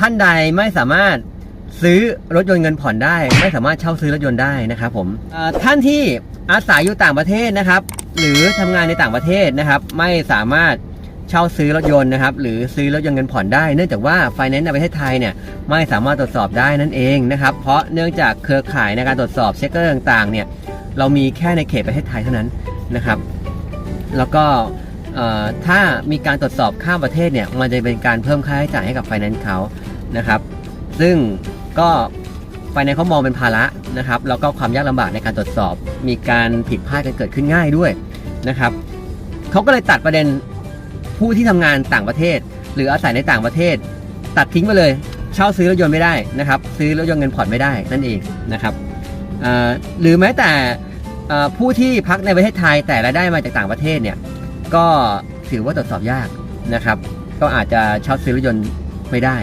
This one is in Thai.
ท่านใดไม่สามารถซื้อรถยนต์เงินผ่อนได้ ไม่สามารถเช่าซื้อรถยนต์ได้นะครับผมท่านที่อาศัยอยู่ต่างประเทศนะครับ หรือทำงานในต่างประเทศนะครับ ไม่สามารถเช่าซื้อรถยนต์นะครับ หรือซื้อรถยนต์เงินผ่อนได้ เนื่องจากว่าไฟแนนซ์ในประเทศไทยเนี่ยไม่สามารถตรวจสอบได้นั่นเองนะครับ เพราะเนื่องจากเครือข่ายในการตรวจสอบเช็คเกอร์ต่างๆเนี่ยเรามีแค่ในเขตประเทศไทยเท่านั้นนะครับ แล้วก็ ถ้ามีการตรวจสอบข้ามประเทศเนี่ยมันจะเป็นการเพิ่มค่าใช้จ่ายให้กับไฟแนนซ์เขานะครับซึ่งก็ไฟแนนซ์เขามองเป็นภาระนะครับแล้วก็ความยากลำบากในการตรวจสอบ มีการผิดพลาดกันเกิดขึ้นง่ายด้วยนะครับเขาก็เลยตัดประเด็นผู้ที่ทำงานต่างประเทศ หรืออาศัยในต่างประเทศ ตัดทิ้งไปเลยเช่าซื้อรถยนต์ไม่ได้นะครับซื้อรถยนต์เงินผ่อนไม่ได้นั่นเองนะครับหรือแม้แต่ผู้ที่พักในประเทศไทยแต่รายได้มาจากต่างประเทศเนี่ย ก็ถือว่าตรวจสอบยากนะครับ ก็อาจจะเช่าซื้อรถยนต์ไม่ได้